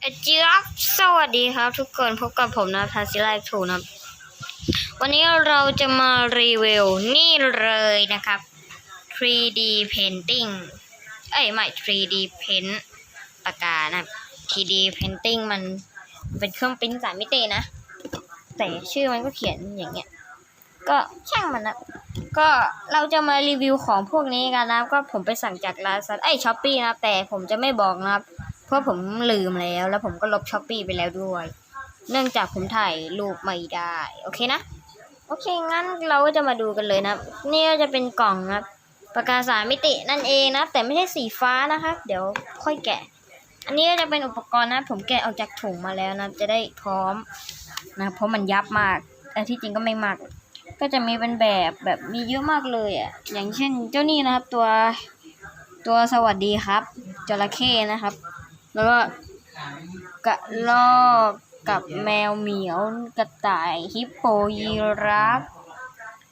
เอจีรับสวัสดีครับ ทุกคนพบกับผมนะทัศิไลฟ์ถูนะวันนี้เราจะมารีวิวนี่เลยนะครับ 3D painting เอ้ยไม่ 3D paint ปากกานะ 3D painting มันเป็นเครื่องปริ้นสามมิตินะ แต่ชื่อมันก็เขียนอย่างเงี้ย ก็ช่างมันนะ ก็เราจะมารีวิวของพวกนี้กันนะ ก็ผมไปสั่งจากร้านซันไอยช้อปปี้นะแต่ผมจะไม่บอกนะครับ เพราะผมลืมแล้ว แล้วผมก็ลบช้อปปี้ไปแล้วด้วย เนื่องจากผมถ่ายรูปไม่ได้ โอเคนะ โอเค งั้นเราก็จะมาดูกันเลยนะ นี่ก็จะเป็นกล่องนะครับปากกาสามมิตินั่นเองนะ แต่ไม่ใช่สีฟ้านะครับเดี๋ยวค่อยแกะ อันนี้ก็จะเป็นอุปกรณ์นะ ผมแกะออกจากถุงมาแล้วนะ จะได้พร้อมนะเพราะมันยับมากแต่ที่จริงก็ไม่มาก ก็จะมีเป็นแบบแบบมีเยอะมากเลยอะ อย่างเช่นเจ้านี่นะครับตัวตัวสวัสดีครับจระเข้นะครับ แล้วก็กระรอกกับแมวเหมียวกระต่ายฮิปโปยีราฟ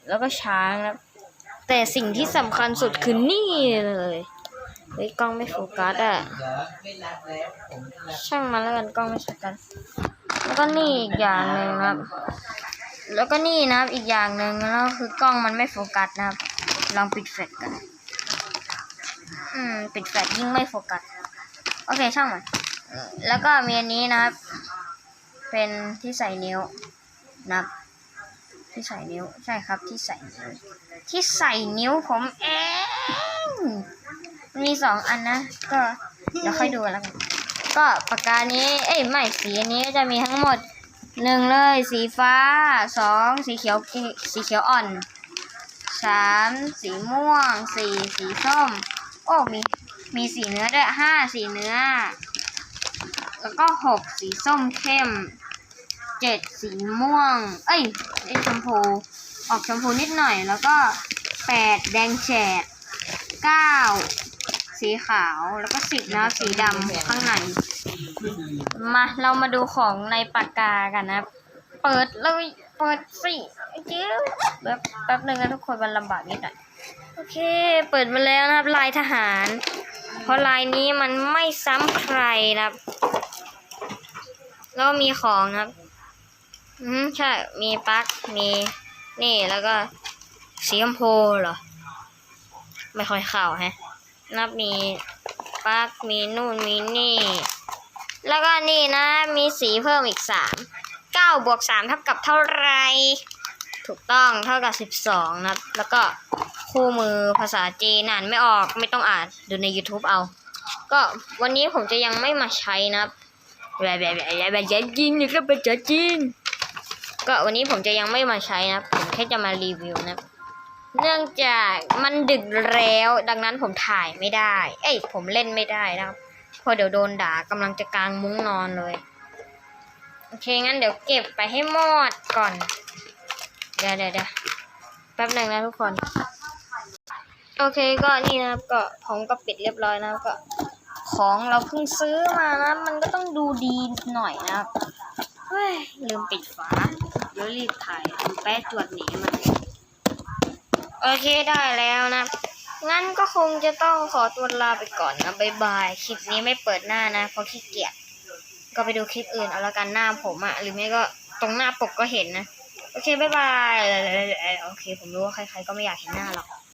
แล้วก็ช้างครับแต่สิ่งที่สำคัญสุดคือนี่เลยเฮ้ยกล้องไม่โฟกัสอะช่างมันแล้วกันกล้องไม่โฟกัสแล้วก็นี่อีกอย่างหนึ่งครับ แล้วก็นี่นะครับอีกอย่างหนึ่งแล้วคือกล้องมันไม่โฟกัสนะครับ ลองปิดแฟลชกัน อืม ปิดแฟลชยิ่งไม่โฟกัส โอเคช่างมันแล้วก็มีอันนี้นะครับ เป็นที่ใส่นิ้วนะครับที่ใส่นิ้วใช่ครับที่ใส่นิ้วที่ใส่นิ้วผมเองมีสองอันนะ ก็เดี๋ยวค่อยดูแล้วกันก็ปากกานี้ เอ้ยไม่สีอันนี้จะมีทั้งหมดหนึ่งเลยสีฟ้าสองสีเขียวสีเขียวอ่อนสามสีม่วงสี่สีส้ม โอ้มี มีสีเนื้อด้วยห้าสีเนื้อ แล้วก็หกสีส้มเข้มเจ็ดสีม่วง เอ้ยไอชมพู ออกชมพูนิดหน่อย แล้วก็แปดแดงแฉดเก้าสีขาวแล้วก็สิบนะสีดำข้างใน มาเรามาดูของในปากกากันนะ เปิดเลยเปิดสิเจ๊แบบแป๊บหนึ่งนะทุกคนมันลำบากนิดหน่อยโอเค เปิดมาแล้วนะครับลายทหาร เพราะลายนี้มันไม่ซ้ำใครนะครับ แล้วมีของครับ อืมใช่ มีปลั๊ก มีนี่แล้วก็สีชมพูเหรอ ไม่ค่อยเข้าแฮะ นับมีปลั๊ก มีนู่น มีนี่ แล้วก็นี่นะ มีสีเพิ่มอีกสามเก้าบวกสามเท่ากับเท่าไหรถูกต้องเท่ากับสิบสองนับแล้วก็ คู่มือภาษาจีนอ่านไม่ออกไม่ต้องอ่านดูใน YouTube เอา ก็วันนี้ผมจะยังไม่มาใช้นะครับแบบแบบแบบแบบแบบจีนนี่ก็เป็นจีนก็วันนี้ผมจะยังไม่มาใช้นะผมแค่จะมารีวิวนะเนื่องจากมันดึกแล้วดังนั้นผมถ่ายไม่ได้ เอ้ยผมเล่นไม่ได้นะครับเพราะเดี๋ยวโดนด่ากำลังจะกางมุ้งนอนเลยโอเคงั้นเดี๋ยวเก็บไปให้หมดก่อนเดะเดี๋ยวเดี๋ยวแป๊บหนึ่งนะทุกคน โอเคก็นี่นะครับก็ผมก็ปิดเรียบร้อยนะครับก็ ของเราเพิ่งซื้อมานะ มันก็ต้องดูดีหน่อยนะครับเฮ้ยลืมปิดฝาเดี๋ยวรีบถ่ายทำแป๊ะจวดหนีมันโอเคได้แล้วนะงั้นก็คงจะต้องขอตัวลาไปก่อนนะบายบายคลิปนี้ไม่เปิดหน้านะเพราะขี้เกียจก็ไปดูคลิปอื่นเอาละกันหน้าผมอะหรือไม่ก็ตรงหน้าปกก็เห็นนะ โอเคบายบายโอเค ผมรู้ว่าใครๆก็ไม่อยากเห็นหน้าหรอก